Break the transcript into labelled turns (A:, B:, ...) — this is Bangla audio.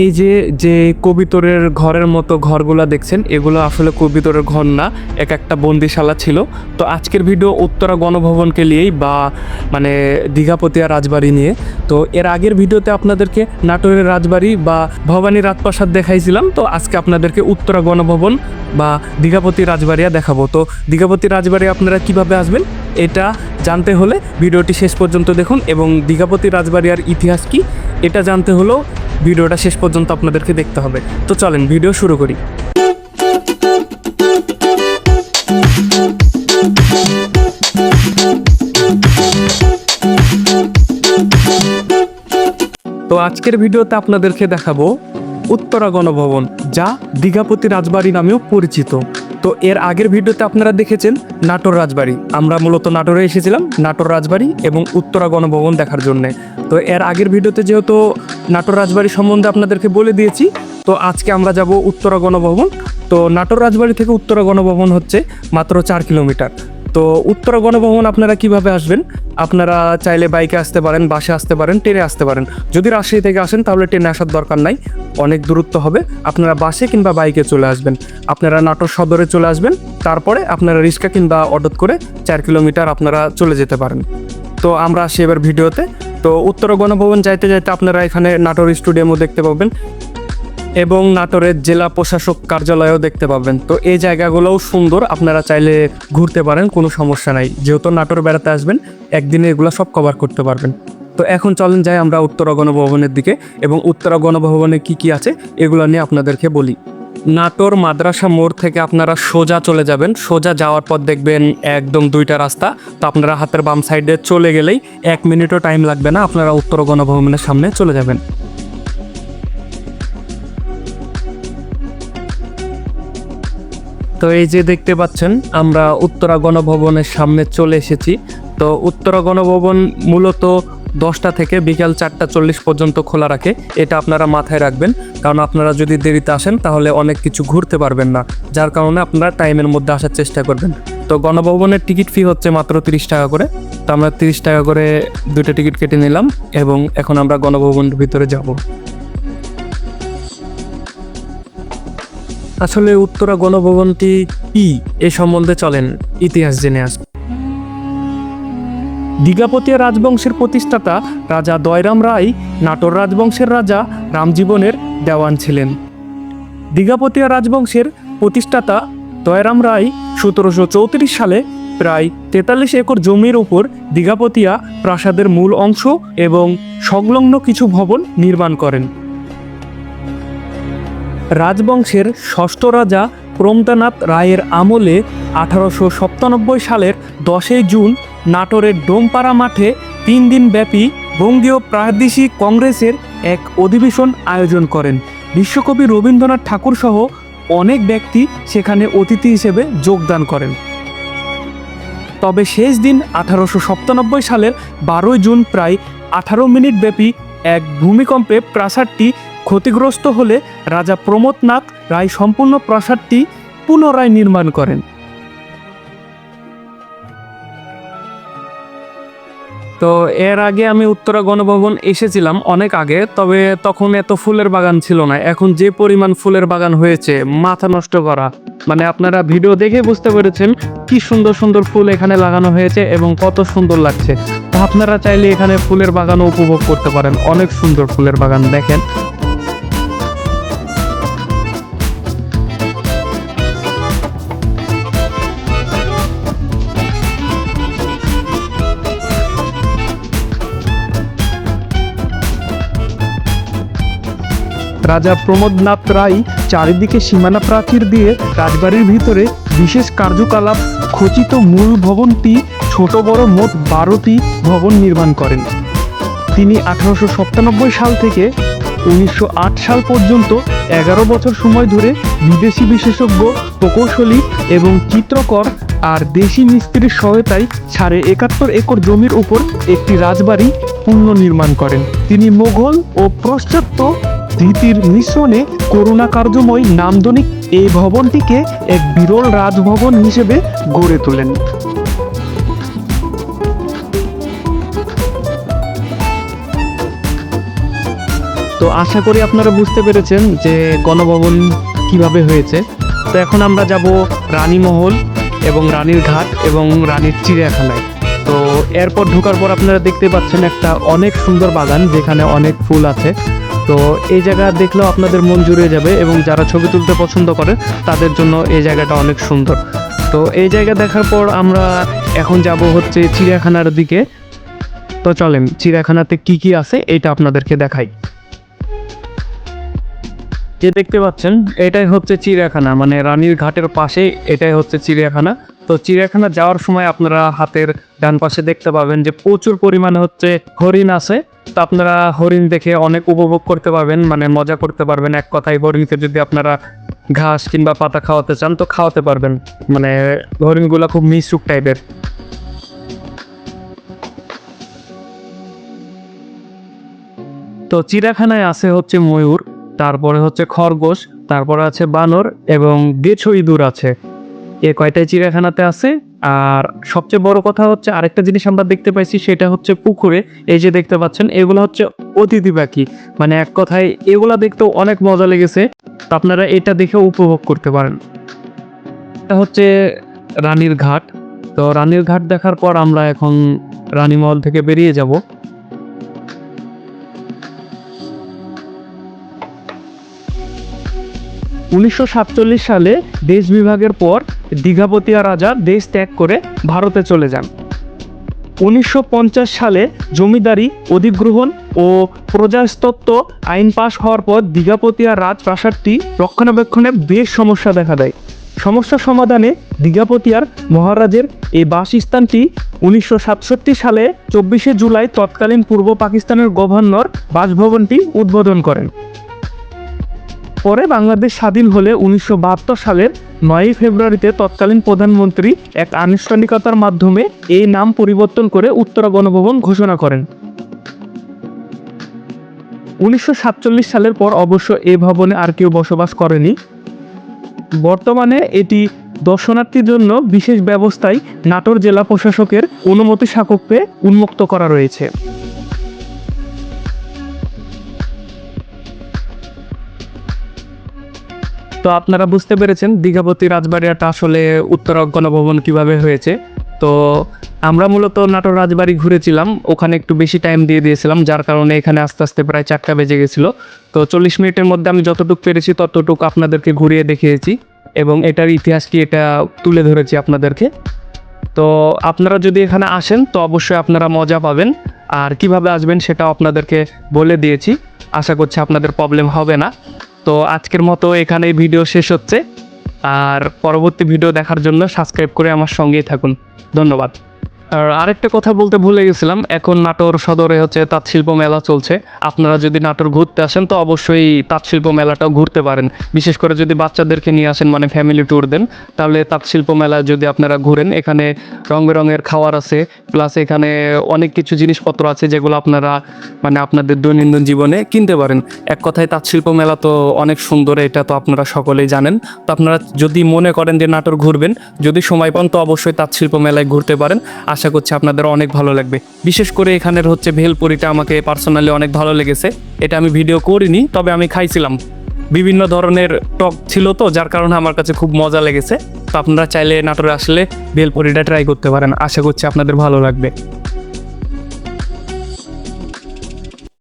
A: এই যে যে কবিতরের ঘরের মতো ঘরগুলা দেখছেন, এগুলো আসলে কবিতরের ঘর না, এক একটা বন্দিশালা ছিল। তো আজকের ভিডিও উত্তরা গণভবনকে নিয়েই বা মানে দীঘাপতিয়া রাজবাড়ি নিয়ে। তো এর আগের ভিডিওতে আপনাদেরকে নাটোরের রাজবাড়ি বা ভবানী রাজপ্রাসাদ দেখাইছিলাম। তো আজকে আপনাদেরকে উত্তরা গণভবন বা দীঘাপতি রাজবাড়িয়া দেখাবো। তো দীঘাপতি রাজবাড়ি আপনারা কীভাবে আসবেন, এটা জানতে হলে ভিডিওটি শেষ পর্যন্ত দেখুন এবং দীঘাপতি রাজবাড়িয়ার ইতিহাস কি, এটা জানতে হলেও ভিডিওটা শেষ পর্যন্ত আপনাদেরকে দেখতে হবে। তো চলেন, ভিডিও শুরু করি। তো আজকের ভিডিওতে আপনাদেরকে দেখাবো উত্তরা গণভবন, যা দীঘাপতি রাজবাড়ি নামেও পরিচিত। তো এর আগের ভিডিওতে আপনারা দেখেছেন নাটোর রাজবাড়ি। আমরা মূলত নাটোরে এসেছিলাম, নাটোর রাজবাড়ি এবং উত্তরা গণভবন দেখার জন্যে। তো এর আগের ভিডিওতে যেহেতু নাটোর রাজবাড়ি সম্বন্ধে আপনাদেরকে বলে দিয়েছি, তো আজকে আমরা যাব উত্তরা গণভবন। তো নাটোর রাজবাড়ি থেকে উত্তরা গণভবন হচ্ছে মাত্র চার কিলোমিটার। তো উত্তরা গণভবন আপনারা কীভাবে আসবেন? আপনারা চাইলে বাইকে আসতে পারেন বাসে আসতে পারেন ট্রেনে আসতে পারেন। যদি রাজশাহী থেকে আসেন, তাহলে ট্রেনে আসার দরকার নাই। অনেক দূরত্ব হবে। আপনারা বাসে কিংবা বাইকে চলে আসবেন। আপনারা নাটোর সদরে চলে আসবেন। তারপরে আপনারা রিক্সা কিংবা অটোত করে চার কিলোমিটার আপনারা চলে যেতে পারেন। তো আমরা আসি এবার ভিডিওতে। তো উত্তর গণভবন যাইতে যাইতে আপনারা এখানে নাটোর স্টুডিয়ামও দেখতে পাবেন। এবং নাটোরের জেলা প্রশাসক কার্যালয়ও দেখতে পাবেন। তো এই জায়গাগুলোও সুন্দর, আপনারা চাইলে ঘুরতে পারেন, কোনো সমস্যা নাই। যেহেতু নাটোর বেড়াতে আসবেন, একদিনে এগুলো সব কভার করতে পারবেন। তো এখন চলেন যাই আমরা উত্তরা গণভবনের দিকে এবং উত্তরা গণভবনে কি কি আছে, এগুলো নিয়ে আপনাদেরকে বলি। নাটোর মাদ্রাসা মোড় থেকে আপনারা সোজা চলে যাবেন। সোজা যাওয়ার পর দেখবেন একদম দুইটা রাস্তা। তো আপনারা হাতের বাম সাইডে চলে গেলেই এক মিনিটও টাইম লাগবে না, আপনারা উত্তর গণভবনের সামনে চলে যাবেন। তো এই যে দেখতে পাচ্ছেন, আমরা উত্তরা গণভবনের সামনে চলে এসেছি। তো উত্তরা গণভবন মূলত দশটা থেকে বিকাল চারটা চল্লিশ পর্যন্ত খোলা রাখে। এটা আপনারা মাথায় রাখবেন, কারণ আপনারা যদি দেরিতে আসেন, তাহলে অনেক কিছু ঘুরতে পারবেন না, যার কারণে আপনারা টাইমের মধ্যে আসার চেষ্টা করবেন। তো গণভবনের টিকিট ফি হচ্ছে মাত্র তিরিশ টাকা করে। তো আমরা তিরিশ টাকা করে দুটো টিকিট কেটে নিলাম এবং এখন আমরা গণভবনের ভিতরে যাব। আসলে উত্তরা গণভবনটি কি এ সম্বন্ধে চলেন ইতিহাস জেনে আস। দীঘাপতিয়া রাজবংশের প্রতিষ্ঠাতা রাজা দয়রাম রায়, নাটোর রাজবংশের রাজা রামজীবনের দেওয়ান ছিলেন। দীঘাপতিয়া রাজবংশের প্রতিষ্ঠাতা দয়রাম রায় সতেরোশো চৌত্রিশ সালে প্রায় তেতাল্লিশ একর জমির উপর দীঘাপতিয়া প্রাসাদের মূল অংশ এবং সংলগ্ন কিছু ভবন নির্মাণ করেন। রাজবংশের ষষ্ঠ রাজা প্রমদানাথ রায়ের আমলে আঠারোশো সপ্তানব্বই সালের দশই জুন নাটোরের ডোমপাড়া মাঠে তিন দিন ব্যাপী বঙ্গীয় প্রাদেশিক কংগ্রেসের এক অধিবেশন আয়োজন করেন। বিশ্বকবি রবীন্দ্রনাথ ঠাকুর সহ অনেক ব্যক্তি সেখানে অতিথি হিসেবে যোগদান করেন। তবে শেষ দিন আঠারোশো সালের বারোই জুন প্রায় আঠারো মিনিট ব্যাপী এক ভূমিকম্পে প্রাসাদটি ক্ষতিগ্রস্ত হলে রাজা প্রমোদনাথ রায় সম্পূর্ণ প্রাসাদটি পুনরায় নির্মাণ করেন। তো এর আগে আমি উত্তরা গণভবন এসেছিলাম অনেক আগে, তবে তখন এত ফুলের বাগান ছিল না। এখন যে পরিমাণ ফুলের বাগান হয়েছে, মাথা নষ্ট করা। মানে আপনারা ভিডিও দেখে বুঝতে পেরেছেন কি সুন্দর সুন্দর ফুল এখানে লাগানো হয়েছে এবং কত সুন্দর লাগছে। আপনারা চাইলে এখানে ফুলের বাগানও উপভোগ করতে পারেন। অনেক সুন্দর ফুলের বাগান দেখেন। রাজা প্রমোদনাথ রায় চারিদিকে সীমানা প্রাচীর দিয়ে রাজবাড়ির ভিতরে বিশেষ কার্যকলাপ খচিত মূল ভবনটি ছোট বড় মোট বারোটি ভবন নির্মাণ করেন। তিনি আঠারোশো সাতানব্বই সাল থেকে উনিশশো আট সাল পর্যন্ত এগারো বছর সময় ধরে বিদেশি বিশেষজ্ঞ, প্রকৌশলী এবং চিত্রকর আর দেশি মিস্ত্রির সহায়তায় সাড়ে একাত্তর একর জমির উপর একটি রাজবাড়ি পুনর্নির্মাণ করেন। তিনি মোগল ও পাশ্চাত্য রীতির মিশ্রণে করুণা কার্যময় নান্দনিক এই ভবনটিকে এক বিরল রাজভবন হিসেবে গড়ে তোলেন। তো আশা করি আপনারা বুঝতে পেরেছেন যে গণভবন কীভাবে হয়েছে। তো এখন আমরা যাব রানীমহল এবং রানীর ঘাট এবং রানীর চিড়িয়াখানায়। তো এরপর ঢোকার পর আপনারা দেখতে পাচ্ছেন একটা অনেক সুন্দর বাগান যেখানে অনেক ফুল আছে। তো এই জায়গা দেখলেও আপনাদের মন জুড়ে যাবে এবং যারা ছবি তুলতে পছন্দ করে, তাদের জন্য এই জায়গাটা অনেক সুন্দর। তো এই জায়গা দেখার পর আমরা এখন যাব হচ্ছে চিড়িয়াখানার দিকে। তো চলেন, চিড়িয়াখানাতে কি কি আছে এটা আপনাদেরকে দেখাই। যে দেখতে পাচ্ছেন, এটাই হচ্ছে চিড়িয়াখানা মানে রানীর ঘাটের পাশে এটাই হচ্ছে চিড়িয়াখানা। তো চিড়িয়াখানা যাওয়ার সময় আপনারা হাতের ডান পাশে দেখতে পাবেন যে প্রচুর পরিমাণে হচ্ছে হরিণ আছে। তো আপনারা হরিণ দেখে অনেক উপভোগ করতে পারবেন মানে মজা করতে পারবেন। এক কথায় হরিণকে যদি আপনারা ঘাস কিংবা পাতা খাওয়াতে চান, তো খাওয়াতে পারবেন। মানে হরিণগুলো খুব মিশুক টাইপের। তো চিড়িয়াখানায় আছে হচ্ছে ময়ূর, তারপরে হচ্ছে খরগোশ, তারপরে আছে বানর এবং দেড়শো ইঁদুর আছে। এ কয়টাই চিড়িয়াখানাতে আছে? আর সবচেয়ে বড় কথা হচ্ছে আরেকটা জিনিস আমরা দেখতে পাইছি, সেটা হচ্ছে পুকুরে। এই যে দেখতে পাচ্ছেন, এগুলো হচ্ছে অতিথি পাখি। মানে এক কথায়, এগুলা দেখতেও অনেক মজা লেগেছে। তো আপনারা এটা দেখে উপভোগ করতে পারেন। এটা হচ্ছে রানীর ঘাট। তো রানীর ঘাট দেখার পর আমরা এখন রানীমহল থেকে বেরিয়ে যাব। উনিশশো সাতচল্লিশ সালে দেশ বিভাগের পর দীঘাপতিয়া রাজা দেশ ত্যাগ করে ভারতে চলে যান। উনিশশো পঞ্চাশ সালে জমিদারি, অধিগ্রহণ ও প্রজাস্তত্ব আইন পাশ হওয়ার পর দীঘাপতিয়া রাজপ্রাসাদটি রক্ষণাবেক্ষণে বেশ সমস্যা দেখা দেয়। সমস্যা সমাধানে দীঘাপতিয়ার মহারাজের এই বাসস্থানটি উনিশশো সাতষট্টি সালে চব্বিশে জুলাই তৎকালীন পূর্ব পাকিস্তানের গভর্নর বাসভবনটি উদ্বোধন করেন। পরে বাংলাদেশ স্বাধীন হলে উনিশশো বাহাত্তর সালের নয়ই ফেব্রুয়ারিতে তৎকালীন প্রধানমন্ত্রী এক আনুষ্ঠানিকতার মাধ্যমে এই নাম পরিবর্তন করে উত্তরা গণভবন ঘোষণা করেন। উনিশশো সাতচল্লিশ সালের পর অবশ্য এ ভবনে আর কেউ বসবাস করেনি। বর্তমানে এটি দর্শনার্থীর জন্য বিশেষ ব্যবস্থায় নাটোর জেলা প্রশাসকের অনুমতি সাপেক্ষে উন্মুক্ত করা রয়েছে। তো আপনারা বুঝতে পেরেছেন দীঘাপতি রাজবাড়িটা আসলে উত্তর গণভবন কীভাবে হয়েছে। তো আমরা মূলত নাটোর রাজবাড়ি ঘুরেছিলাম, ওখানে একটু বেশি টাইম দিয়ে দিয়েছিলাম, যার কারণে এখানে আস্তে আস্তে প্রায় চারটা বেজে গেছিল। তো চল্লিশ মিনিটের মধ্যে আমি যতটুকু পেরেছি ততটুকু আপনাদেরকে ঘুরিয়ে দেখিয়েছি এবং এটার ইতিহাস কি এটা তুলে ধরেছি আপনাদেরকে। তো আপনারা যদি এখানে আসেন, তো অবশ্যই আপনারা মজা পাবেন। আর কীভাবে আসবেন সেটাও আপনাদেরকে বলে দিয়েছি। আশা করছি আপনাদের প্রবলেম হবে না। তো আজকের মতো এখানে ভিডিও শেষ হচ্ছে। আর পরবর্তী ভিডিও দেখার জন্য সাবস্ক্রাইব করে আমার সঙ্গেই থাকুন। ধন্যবাদ। আর আরেকটা কথা বলতে ভুলে গেছিলাম, এখন নাটোর সদরে হচ্ছে তাঁত শিল্প মেলা চলছে। আপনারা যদি নাটোর ঘুরতে আসেন, তো অবশ্যই তাঁত শিল্প মেলাটাও ঘুরতে পারেন। বিশেষ করে যদি বাচ্চাদেরকে নিয়ে আসেন মানে ফ্যামিলি ট্যুর দেন, তাহলে তাঁত শিল্প মেলায় যদি আপনারা ঘুরেন, এখানে রং বেরঙের খাওয়ার আছে প্লাস এখানে অনেক কিছু জিনিসপত্র আছে যেগুলো আপনারা মানে আপনাদের দৈনন্দিন জীবনে কিনতে পারেন। এক কথায় তাঁত শিল্প মেলা তো অনেক সুন্দর, এটা তো আপনারা সকলেই জানেন। তো আপনারা যদি মনে করেন যে নাটোর ঘুরবেন, যদি সময় পান, তো অবশ্যই তাঁত শিল্প মেলায় ঘুরতে পারেন। আশা করছি আপনাদের অনেক ভালো লাগবে। বিশেষ করে এখানের হচ্ছে ভেলপুরিটা আমাকে পার্সোনালি অনেক ভালো লেগেছে। এটা আমি ভিডিও করিনি, তবে আমি খাইছিলাম। বিভিন্ন ধরনের টক ছিল তো, যার কারণে আমার কাছে খুব মজা লেগেছে। তো আপনারা চাইলে নাটোরে আসলে ভেলপুরিটা ট্রাই করতে পারেন। আশা করছি আপনাদের ভালো লাগবে।